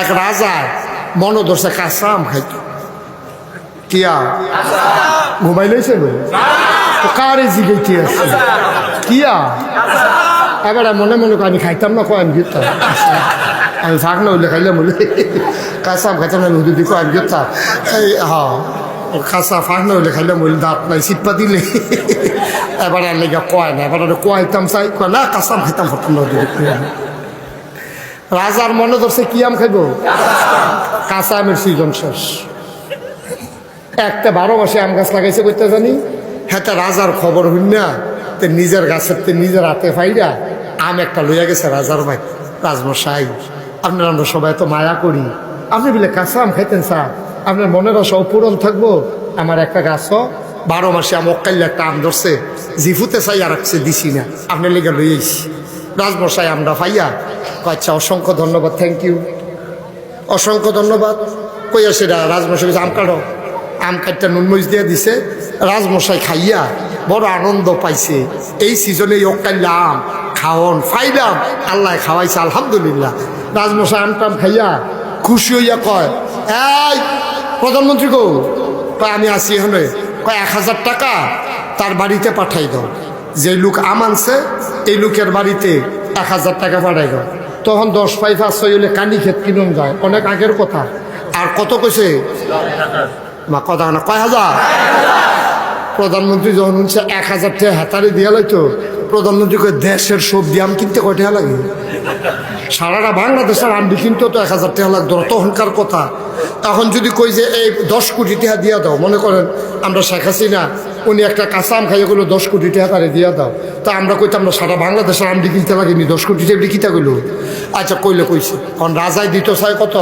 এক রাজা মনে ধরছে কাঁচা খাইত। কিয়া? ঘুমাইলেছে গো তো কারে জিগাইতে আছে? কিয়া? এবার মনে মনে আমি খাইতাম না, কয়, আমি গিয়েতাম আমি ফাঁক না হইলে খাইলাম বলে। কাঁচা আম খাইতাম না নদী দিকে আমি গিয়েতাম এই হ্যাঁ কাঁচা ফাঁক না হইলে খাইলাম বলে, দাঁত নাই চিপ্পা দিলে। এবার আর লেগে কয় না, এবার কয়তাম চাই, কয়, না কাঁচা আম খাইতাম হতাম নদী রাজার মনে ধরছে কি আম খাইব? কাঁচা আমের সিজন শেষ। একটা বারো মাসে আম গাছ লাগাইছে করতে জানি? হ্যাঁ রাজার খবর হইন না। তে নিজের গাছের তে নিজের হাতে ফাইরা আম একটা লইয়া গেছে রাজার ভাই, রাজমশাই। আপনার আমরা সবাই তো মায়া করি। আপনি বলে কাঁচা আম খাইতেন স্যার। আপনার মনের আশা পূরণ থাকব। আমার একটা গাছ, বারো মাসে আম অকাল্য একটা আম ধরছে। জিফুতে চাই আর দিছি না। আপনার লেগে লইয়েছি রাজমশাই আমরা কয়, আচ্ছা অসংখ্য ধন্যবাদ থ্যাংক ইউ অসংখ্য ধন্যবাদ। কইয়া সেটা রাজমশাই আম কাটো। আম কাটটা নুনমরিচ দিয়ে দিছে। রাজমশাই খাইয়া বড় আনন্দ পাইছে। এই সিজনে অকাল্লা আম খাওয়ন ফাইলাম আল্লাহ খাওয়াইছে আলহামদুলিল্লাহ। রাজমশাই আম টাম খাইয়া খুশি হইয়া কয় এই প্রধানমন্ত্রী কো আমি আসি এখানে। কয় এক হাজার টাকা তার বাড়িতে পাঠাই দাও। যে লোক আম আনছে, এই লোকের বাড়িতে এক হাজার টাকা পাঠাই দাও। তখন দশ পাই পাঁচশো হইলে কানি খেত কিনুন যায়। অনেক আগের কথা। আর কত কইছে? মা, কথা না, কয় হাজার? প্রধানমন্ত্রী যখন শুনছে এক হাজার টাকা হাতারে দিয়া লাইতো প্রধানমন্ত্রীকে দেশের সবজি আম কিনতে কয় টাকা লাগে? সারাটা বাংলাদেশের আমডি কিনতেও তো এক হাজার টাকা লাগতো তখনকার কথা। এখন যদি কই যে, এই দশ কোটি টাকা দিয়া দাও। মনে করেন, আমরা শেখ হাসিনা উনি একটা কাঁচা আম খাইয়ে গেলো দশ কোটি টাকা তারে দিয়া দাও। তা আমরা কইতাম, না, সারা বাংলাদেশের আমডি কিনতে লাগেনি, দশ কোটি টাকা কিতা কইলো। আচ্ছা কইলে, কইছে। কারণ রাজাই দিত চাই কত?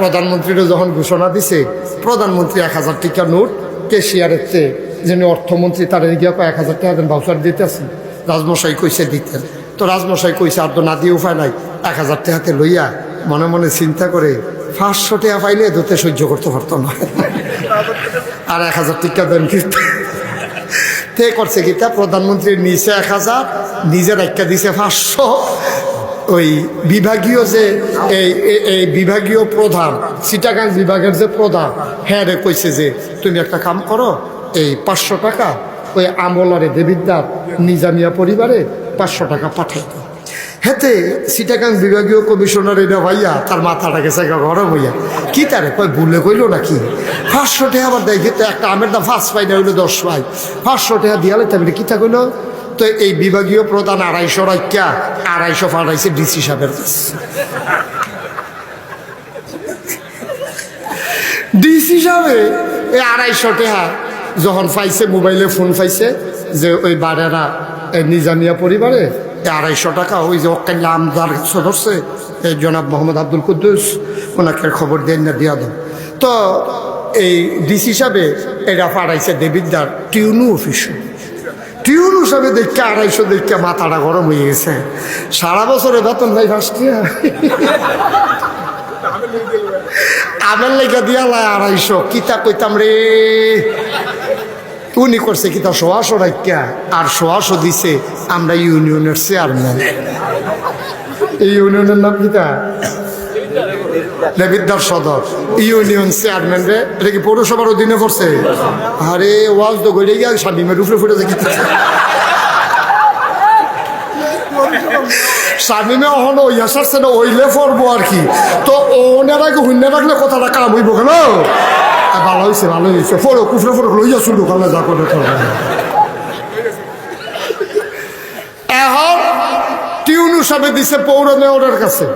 প্রধানমন্ত্রীরা যখন ঘোষণা দিছে, প্রধানমন্ত্রী এক হাজার টাকা নোট, কেশিয়ারের চেয়ে যিনি অর্থমন্ত্রী, তার গিয়ে এক হাজার টাকা দেন ভাউচার দিতেছেন রাজমশাই কইছে, দিতেন। তো রাজমশাই কইছে, আর তো না দিয়ে উপায় নাই, এক হাজার টাকাতে লইয়া মনে মনে চিন্তা করে, পাঁচশো টাকা পাইলে দোতে সহ্য করতে পারতো না। আর এক হাজার টাকা দেন তে করছে কিতা প্রধানমন্ত্রীর নিচে এক হাজার নিজের একটা দিছে পাঁচশো। ওই বিভাগীয় যে এই, এই- বিভাগীয় প্রধান সিটাগাং বিভাগের যে প্রধান হ্যাঁ রে কইছে যে, তুমি একটা কাম করো, এই পাঁচশো টাকা ওই আমলারে দেবিদ্যার নিজামিয়া পরিবারে পাঁচশো টাকা পাঠাই হেতে সিটাকাং বিভাগীয় কমিশনার এটা ভাইয়া, তার মাথাটাকে গা গরম হইয়া। কি তারে কয়, ভুলে কইলো নাকি? পাঁচশো টাকা আবার দেখে তো একটা আমের দাম ফার্স্ট পাই না, হইল দশ পাই পাঁচশো টাকা দিয়ালে তাহলে কি তা তো এই বিভাগীয় প্রধান আড়াইশো রাখা আড়াইশো পাঠাইছে ডিসি সাহেবের ডিসি সাহেবে এই আড়াইশো টাকা যখন পাইছে মোবাইলে ফোন পাইছে যে ওই বাড়েরা নিজামিয়া পরিবারে আড়াইশো টাকা, ওই যে অকাল্লা আমদার সদস্যে এই জনাব মোহাম্মদ আব্দুল কুদ্দুস, ওনাকে খবর দেন না, দিয়া দাও তো এই ডিসি হিসাবে এটা পাঠাইছে দেবিদ্যার টিউনু অফিস। টিউন হিসাবে দেখে আড়াইশো দেখে মাথাটা গরম হয়ে গেছে। সারা বছরে বেতন ভাই ফার্স্ট আমের লেগে দিয়া লাই আড়াইশো, কিতা কইতাম রে? উনি করছে কিতা সোয়াশো রাখিয়া আর সোয়াশো দিছে, আমরা ইউনিয়নের চেয়ারম্যান। এই ইউনিয়নের নাম কিতা দেবিদ্যার সদর। ইউনিয়ন চেয়ারম্যান রে, এটা কি পৌরসভার অধীনে পড়ছে আরে ওয়াজ তো গড়ে গিয়ে স্বামীমের উপরে ফুটে দেখি স্বামীমে অহন ওই আসারছে না, ওইলে পড়ব আর কি। তো ওনার আগে শূন্য রাখলে কথাটা কাম হইব কেন? ভালো হয়েছে ভালো হয়েছে ফোড়ো, কুফরে ফোড়ো, লইয়া শুরু করলে যা করে এখন টিউনু সাবে দিছে পৌর মেয়রের কাছে,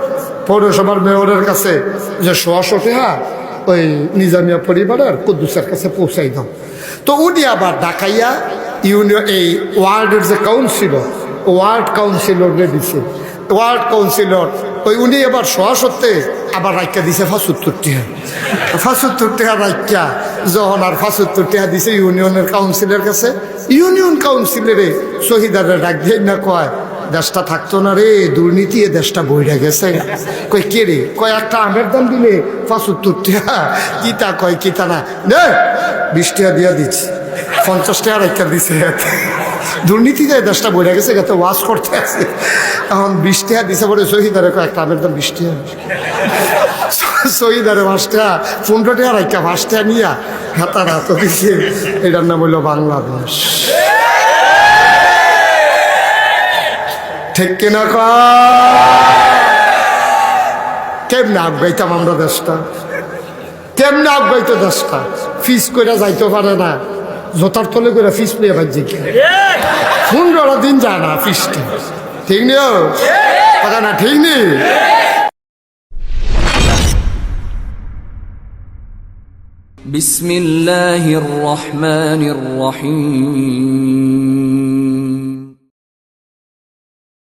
পৌরসভার মেয়রের কাছে যে সোয়াশো টাকা ওই নিজামিয়া পরিবারের কুদ্দুসের কাছে পৌঁছাই দাও। তো উনি আবার ডাকাইয়া ইউনিয়ন, এই ওয়ার্ডের যে কাউন্সিলর ওয়ার্ড কাউন্সিলরে দিছে। Ward councillor. ওই উনি এবার সত্ত্বে আবার রাইকা দিছে ফাঁসুত্তর টিহা ফাঁসুত্তর টিহা রাইকা যখন আর ফাঁসুত্তর টিহা দিছে ইউনিয়নের কাউন্সিলের কাছে। ইউনিয়ন কাউন্সিলরে শহীদারে ডাক দিয়ে না কয়, দেশটা থাকতো না রে, দুর্নীতি এ দেশটা বইরা গেছে। কই কে রে? কয়, একটা আমের দাম দিলে পাঁচত্তর টাকা কিতা কয় কিতা না। নে, বিশ টাকা দিয়া দিচ্ছি। পঞ্চাশ টাকা রেখা দিছে। দুর্নীতিতে দেশটা বইরা গেছে গেতে ওয়াশ করতে আছে। এখন বৃষ্টি আর দিছে পরে শহীদারে কয়েকটা আমের দাম বৃষ্টি শহীদারে পাঁচটা পনেরো টাকা রাখা পাঁচটা নিয়া হাতার হাত দিছে। এটার নাম হইল বাংলাদেশ। ঠিক কিনা কেমনে আগাইতাম আমরা দেশটা? কেমনে আগাইতো দেশটা? ফিস করে যাইতে পারে না। জোতার তলে করে ফিস পেয়ে বাজছে কি পনেরো দিন যায় না ফিসটা ঠিক নেই কথা না ঠিক নেই بسم الله الرحمن الرحيم